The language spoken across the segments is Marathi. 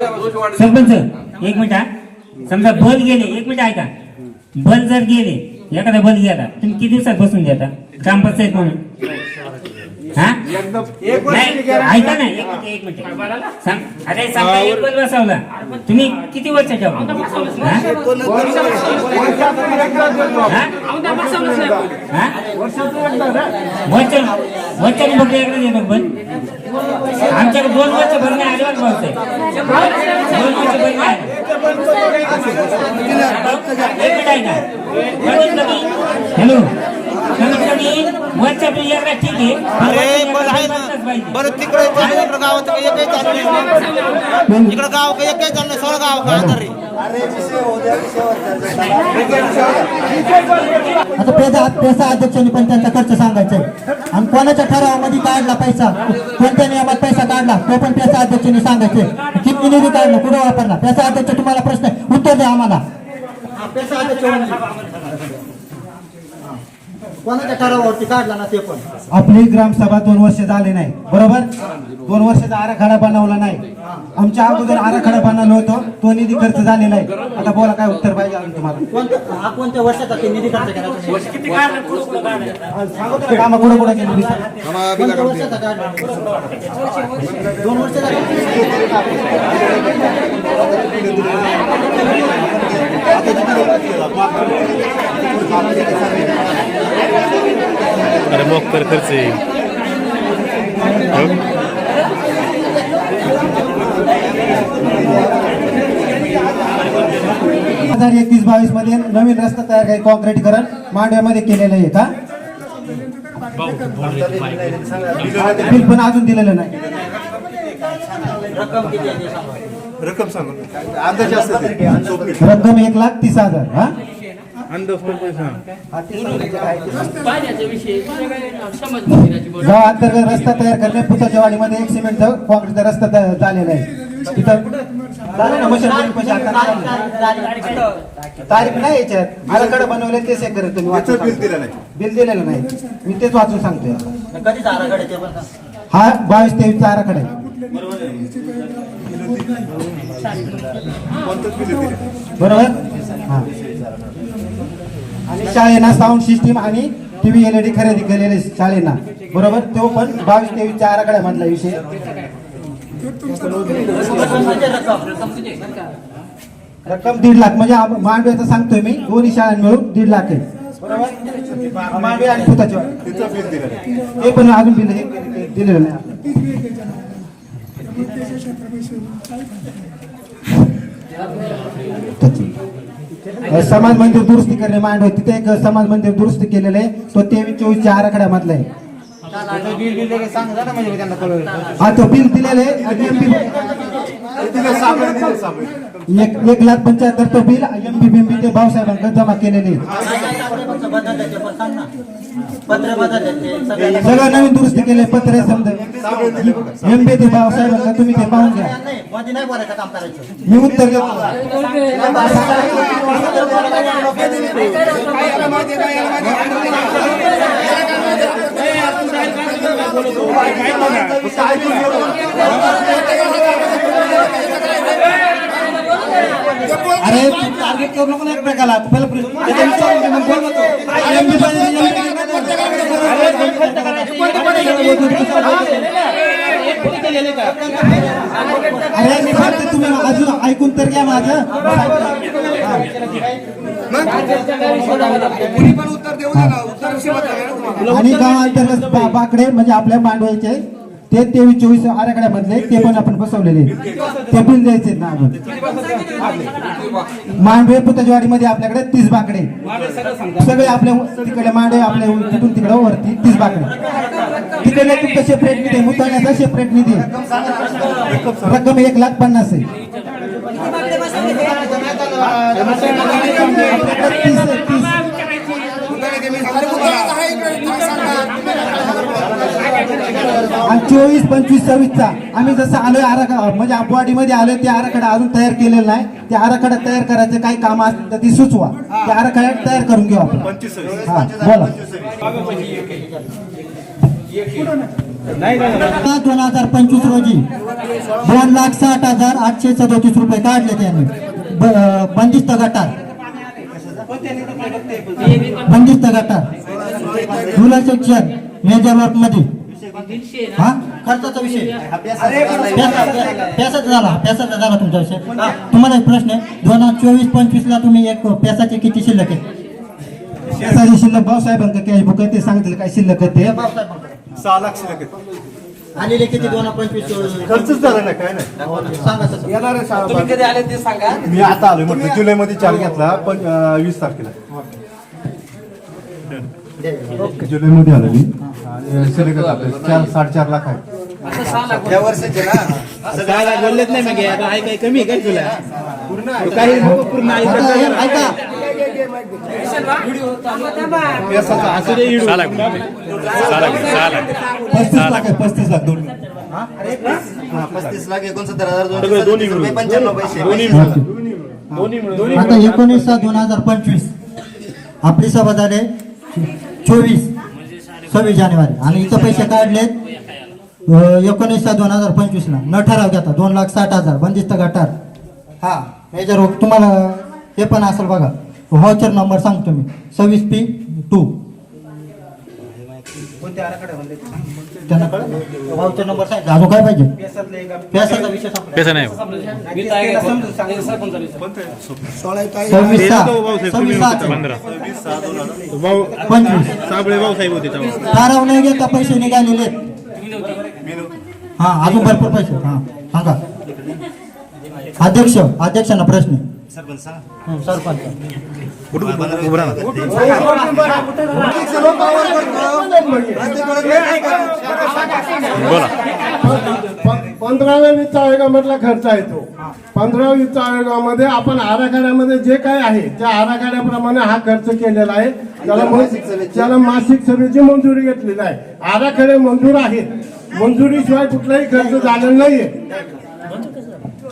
सरपंच एक मिनिट हा. समजा बल गेले एक मिनिट ऐका. बल जर गेले एखादा बल गेला तुम्ही किती दिवसात बसून देता? ग्रामपंचायत म्हणून. हा? नाही, ऐका ना एक मिनिट एक मिनिट. सांग अरे समजा एक बल बसवला. तुम्ही किती वर्ष ठेवा? वचन वचन फक्त एकदा देतो पण. आमच्याकडे दोन वर्ष भरणे अजिबात भावते दोन वर्ष भरणे आहे का हॅलो. ठीक आहे. अरे बरं आहे ना. बरं तिकडे इकडं गावात काही एकही चालू नाही इकडं गाव काही सोळा गाव आता पेसा पेसा अध्यक्षांनी पण त्यांचा खर्च सांगायचा. आणि कोणाच्या ठरावामध्ये काढला पैसा? कोणत्या नियमात पैसा काढला? तो पण पेसा अध्यक्षांनी सांगायचे किती निधी काढला कुठे वापरला? पेसा अध्यक्ष तुम्हाला प्रश्न आहे. उत्तर द्या आम्हाला. पेसा अध्यक्ष कोणाच्या ठरावावरती काढला ना ते पण? आपली ग्रामसभा दोन वर्ष झाले नाही बरोबर? दोन वर्षाचा आराखडा बनवला नाही. आमच्या अगोदर आराखडा बनवला होतो तो निधी खर्च झालेला आहे. आता बोला काय उत्तर पाहिजे अजून तुम्हाला? कोणत्या हा कोणत्या वर्षाचा ते निधी खर्च केला तुम्ही? सांगतो ना कामं कुठं कुठं केली कोणत्या वर्षाचा काढला? दोन वर्षाचा अरे मग तर खर्च हजार एकवीस बावीसमध्ये नवीन रस्ता तयार काही कॉन्क्रीटकरण. मांडव्यामध्ये केलेलं आहे का? बिल पण अजून दिलेलं नाही. रक्कम किती आहे ते. सांगा. रक्कम अंदाज एक लाख तीस हजार हा? अंदाज गाव अंतर्गत रस्ता तयार करणे पुताच्या वाडीमध्ये एक सिमेंटचा कॉन्क्रीटचा रस्ता तयार झालेला आहे. तिथं. तारीख नाही याच्यात. आराखडा बनवले तेच हे करत तुम्ही बिल. दिलं नाही. बिल दिलेलं नाही. मी तेच वाचून सांगतोय. हा बावीस तेवीसचा आराखडा आहे. बरोबर? आणि शाळेना साऊंड सिस्टीम आणि टीव्ही एलईडी खरेदी केलेले शाळेना. बरोबर? तो पण बावीस तेवीसच्या आराखड्यामधला विषय. रक्कम रक्कम दीड लाख. म्हणजे मांडव्याचं सांगतोय मी. दोन्ही शाळां मिळून दीड लाख आहे. बरोबर? मांडवे आणि पुताच्या. ते पण अजून दिलं दिलेलं नाही. समाज मंदिर दुरुस्ती करणे मांडवे. तिथे एक समाज मंदिर दुरुस्ती केलेलं आहे. तो तेवीस चोवीसच्या आराखड्यामधला आहे. हा तो बिल दिलेलं आहे. आणि MB एक एक लाख पंच्याहत्तर तो बिल एमबी बिंबी ते भाऊसाहेबांकडे जमा केलेले. सगळं नवीन दुरुस्ती केले पत्रे समजा. एमबी ते भाऊसाहेबांना तुम्ही ते पाहून घ्या. नाही मध्ये नाही बोलायचं काम करायचं मी उत्तर देतो. अरे टार्गेट करू नको ना एकमेकाला पहिला अरे मी सांगते तुम्ही अजून ऐकून तर घ्या माझं. आणि गाव अंतर्गत बाकडे म्हणजे आपल्या मांडवायचे. ते तेवीस चोवीस आराखड्यामधले ते पण आपण बसवलेले. ते बिल द्यायचे ना आपण मांडवे पुतजवाडीमध्ये आपल्याकडे तीस बाकडे सगळे आपल्या तिकडे मांडवे आपल्या तिथून तिकडे वरती तीस बाकडे तिकडे तुमचं सेपरेट निधी मुताण्याचा सेपरेट निधी रक्कम एक लाख पन्नास आहे. तीस तीस. आणि चोवीस पंचवीस सव्वीसचा. आम्ही जसं आलोय आराखडा म्हणजे अपवाडीमध्ये आलोय ते आराखडा अजून तयार केलेला नाही. ते आराखडा तयार करायचं काही काम असतील तर ती सुचवा. ते आराखडा तयार करून घेऊ आपण. हा बोला. दोन हजार पंचवीस रोजी दोन लाख साठ हजार आठशे सदोतीस रुपये काढले त्यांनी. बंदिस्त गटार. बंदिस्त गटार. मुलं शिक्षण मेजर वर्कमध्ये हा? खर्चाचा विषय. पेसाचा झाला पेसाचा झाला तुमचा विषय. तुम्हाला एक प्रश्न आहे. दोन हजार चोवीस पंचवीस ला तुम्ही एक पेसाचे किती शिल्लक आहे? शेजारी शिल्लक भाऊसाहेबांका कॅश बुक आहे ते सांगितलं काय शिल्लक आहे ते. सहा लाख शिल्लक. आलेले किती? दोन हजार पंचवीस खर्चच झाला नाही काय नाही. सांगा तसं येणार आहे सहा मी आता आलोय म्हटलं जुलै मध्ये चार घेतला पण वीस तारखेला. जुलै मध्ये आलो मी. चार साडेचार लाख आहे. या वर्षाचे ना बोललेच नाही मग आता आहे काही कमी आहे काय तुला? काही नको पूर्ण हे दे इडू. पस्तीस लाख आहे पस्तीस लाख दोन. पस्तीस लाख एकोणसत्तर हजार दोनशे सदतीस रुपये पंच्याण्णव पैसे आता एकोणीस सहा दोन हजार पंचवीस. आपली सभा झाले. चोवीस. सव्वीस जानेवारी. आणि इथं पैसे काढलेत एकोणीसच्या एकोणीस दोन हजार पंचवीसला न ठराव घेता दोन लाख साठ हजार. बंदिस्त गटार. हा मेजर हो, तुम्हाला हे पण असेल बघा. व्हाउचर नंबर सांगतो मी. सव्वीस पी टू. त्यांना कळलं? व्हाउचर नंबर सांगितलं अजून काय पाहिजे? पेसाचा विषय संपला. सव्वीस सहा. सव्वीस सहा भाऊ पंचवीस. साबळे भाऊसाहेब होते तेव्हा. ठराव नाही घेता पैसे निघालेले हा अजून भरपूर पैसे. हा सांगा. अध्यक्ष अध्यक्षांना प्रश्न. हं, सरपंच. पंधराव्या वित्त आयोगामधला खर्च आहे तो. पंधराव्या वित्त आयोगामध्ये आपण आराखड्यामध्ये जे काय आहे त्या आराखड्याप्रमाणे हा खर्च केलेला आहे. त्याला त्याला मासिक सभेची मंजुरी घेतलेली आहे. आराखडे मंजूर आहेत. मंजुरीशिवाय कुठलाही खर्च झालेला नाहीये.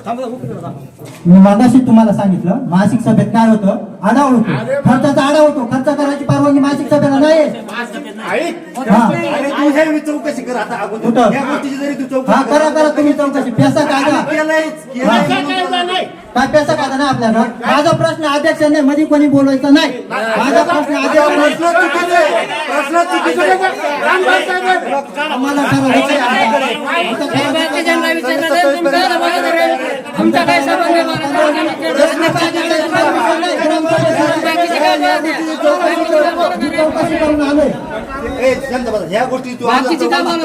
मी मागाशी तुम्हाला सांगितलं मासिक सभेत काय होतं आढावा होतो खर्चाचा आढावा होतो खर्च करायची परवानगी मासिक सभेला नाही हा हे चौकशी कर हा चौकशी करा करा तुम्ही चौकशी पैसा काढा. काय पैसा काढा ना आपल्याला माझा प्रश्न अध्यक्ष नाही मध्ये कोणी बोलायचं नाही माझा प्रश्न अध्यक्ष. आम्हाला आमचा काय संबंध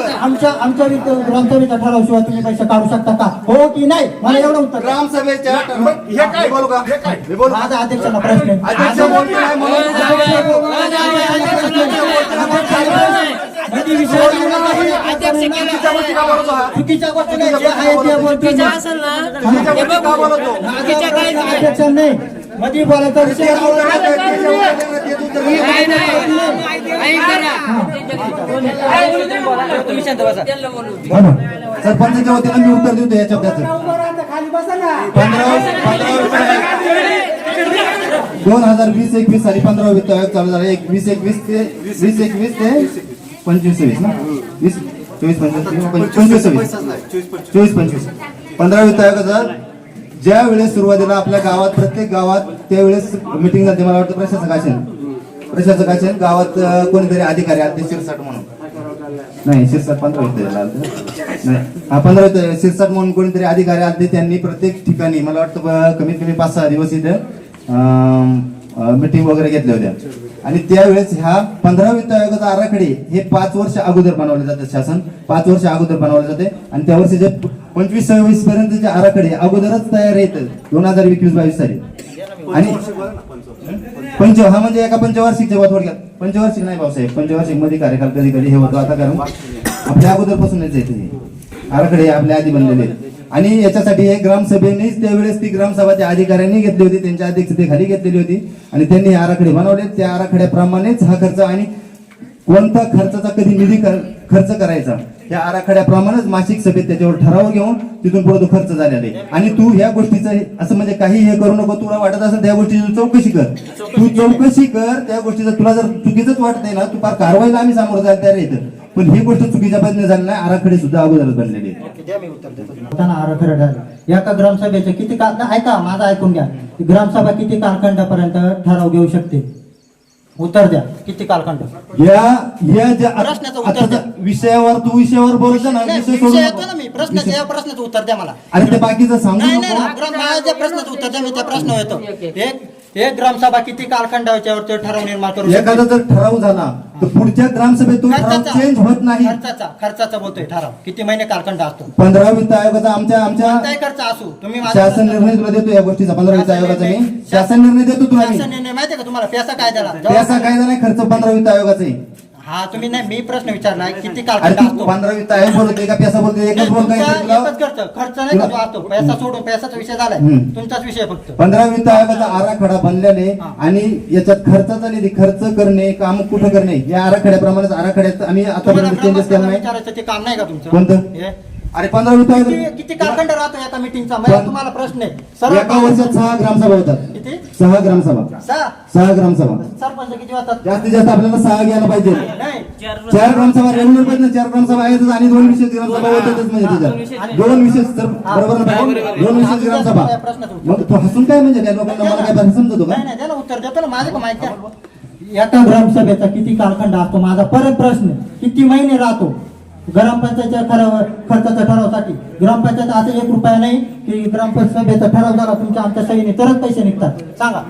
काय काय? आमच्या आमच्या ग्रामसभेचा ठराव शिवाय तुम्ही पैसे काढू शकता का हो की नाही मला एवढं उत्तर. ग्रामसभेच्या मी बोलू का मी बोलू का? माझा अध्यक्षांना प्रश्न. अध्यक्ष बोलतो नाही म्हणून मध्ये. चुकीच्या गोष्टी. जे आहे ते बोलतो. असेल ना हे बघू. चुकीच्या काय. अध्यक्ष नाही. बोलायचा विषय नाही, नाही. नाही. तुम्ही शांत बसा. सरपंचाच्या वतीनं मी उत्तर देतो या शब्दाचं. पंधरा दोन हजार वीस एकवीस साली पंधरा वित्त आयोग चालू झाला. एक वीस एकवीस ते वीस एकवीस ते पंचवीस सव्वीस ना? वीस? चोवीस पंचवीस पंचवीस सव्वीस. चोवीस पंचवीस. पंधरा वित्त आयोगाचा ज्या वेळेस सुरुवातीला आपल्या गावात प्रत्येक गावात त्यावेळेस मिटिंग झाली मला वाटतं प्रशासकाशन प्रशासकाशन गावात कोणीतरी अधिकारी आले शिरसाट म्हणून. नाही शिरसाट पंधरा आलते. नाही. हा पंधरा शिरसाट म्हणून कोणीतरी अधिकारी आले त्यांनी प्रत्येक ठिकाणी मला वाटतं कमीत कमी पाच सहा दिवस इथं मिटिंग वगैरे घेतल्या होत्या. आणि त्यावेळेस ह्या पंधरा वित्त आयोगाचा आराखडे हे पाच वर्ष अगोदर बनवले जातात शासन. पाच वर्ष अगोदर बनवले जाते. आणि त्या वर्षीचे पंचवीस सव्वीस पर्यंतचे आराखडे अगोदरच तयार येतात दोन हजार एकवीस बावीस साली. आणि पंच हा म्हणजे एका पंचवार्षिक जेव्हा थोडक्यात पंचवार्षिक नाही भाऊसाहेब पंचवार्षिकमध्ये कार्यकाल कधी कधी हे होतो. आता कारण आपल्या अगोदरपासूनच येते आराखडे आपल्या आधी बनलेले आहेत. आणि याच्यासाठी हे ग्रामसभेनेच त्यावेळेस ती ग्रामसभाच्या अधिकाऱ्यांनी घेतली होती त्यांच्या अध्यक्षतेखाली घेतलेली होती. आणि त्यांनी आराखडे बनवले. त्या आराखड्याप्रमाणेच हा खर्च आणि कोणता खर्चाचा कधी निधी खर्च करायचा या आराखड्याप्रमाणेच मासिक सभेत त्याच्यावर ठराव घेऊन तिथून पुढे तो खर्च झालेला आहे. आणि तू ह्या गोष्टीचं असं म्हणजे काही हे करू नको तुला वाटत असेल त्या गोष्टीची चौकशी कर. तू चौकशी कर त्या गोष्टीचं तुला जर चुकीचंच वाटत नाही ना तू फार कारवाईला आम्ही सामोरं जायला तयार येतं पण ही गोष्ट चुकीच्या पद्धतीने झाली नाही आराखडे सुद्धा अगोदरच बनलेले. होताना आराखडा झाला एका ग्रामसभेचे किती काल ऐका माझं ऐकून घ्या. ग्रामसभा किती कालखंडापर्यंत ठराव घेऊ शकते? उत्तर द्या. किती कालखंड? या या ज्या प्रश्नाचं उत्तर. विषयावर तू विषयावर बोलतो ना नाही, विषय विषय सोडू येतो ना मी. नको. प्रश्नाचं या प्रश्नाचं उत्तर द्या मला. अरे ते बाकीचं सांगू नाही नाही नको. नाही, ग्राम माझ्या प्रश्नाचं उत्तर द्या मी त्या प्रश्न येतो. एक एक ग्रामसभा किती कालखंडाच्यावरती ठराव निर्माण करू शकते? एखादा जर ठराव झाला तर पुढच्या ग्रामसभेत तो ठराव खर्चाचा चेंज होत नाही. खर्चाचा खर्चाचा बोलतोय ठराव. किती महिने कालखंड असतो? पंधरा वित्त आयोगाचा आमच्या आमच्या कोणताही खर्च असू तुम्ही शासन निर्णय तुला देतो या गोष्टीचा पंधरा वित्त आयोगाचा मी. शासन निर्णय देतो तुला मी. शासन निर्णय माहितीये का तुम्हाला? पैसा कायद्याला त्याचा कायदा नाही खर्च पंधरा वित्त आयोगाचा आहे. हा तुम्ही नाही मी प्रश्न विचारलाय किती अरे कालखंड तू असतो पंधरा बोलतोय का? पैसा बोलतोय एकच बोल तुमचा खर्च खर्च नाही का जो असतो पैसा सोडून पैसाचा विषय झालाय. हम्म. तुमचाच विषय फक्त. पंधरा वित्त आयोगाचा आराखडा बनल्याने हा. आणि याच्यात खर्चाचा निधी खर्च करणे काम कुठं करणे? या आराखड्याप्रमाणेच आराखड्यात आम्ही तुम्हाला आतापर्यंत चेंजेस केला नाही. विचारायचं ते काम नाही का तुमचं? कोणतं? हे? अरे पंधरा वित्त किती कालखंड राहतो एका मिटिंगचा मला तुम्हाला प्रश्न आहे. सरळ एका वर्षात सहा ग्रामसभा होतात. किती? सहा ग्रामसभा. सहा? ग्रामसभा. सरपंच किती वाजतात जास्तीत जास्त आपल्याला सहा घ्यायला पाहिजे. चार ग्रामसभा. रेग्युलर पाहिजे ना, चार ग्रामसभा आहेतच आणि दोन विशेष ग्रामसभा होतातच म्हणजे त्याच्यात दोन विशेष. तर बरोबर? दोन विशेष ग्रामसभा. मग तू हसून काय म्हणजे त्या लोकांना मला काय भाषा समजतो का? नाही नाही त्याला उत्तर देतो ना माझं का माहिती? एका ग्रामसभेचा किती कालखंड असतो माझा? परत प्रश्न किती महिने राहतो? ग्रामपंचायतच्या ठराव खर्चाच्या ठरावासाठी. ग्रामपंचायत असं एक रुपया नाही की ग्रामपंचायत सभेचा ठराव झाला तुमच्या आमच्या सहीने तरच पैसे निघतात. सांगा.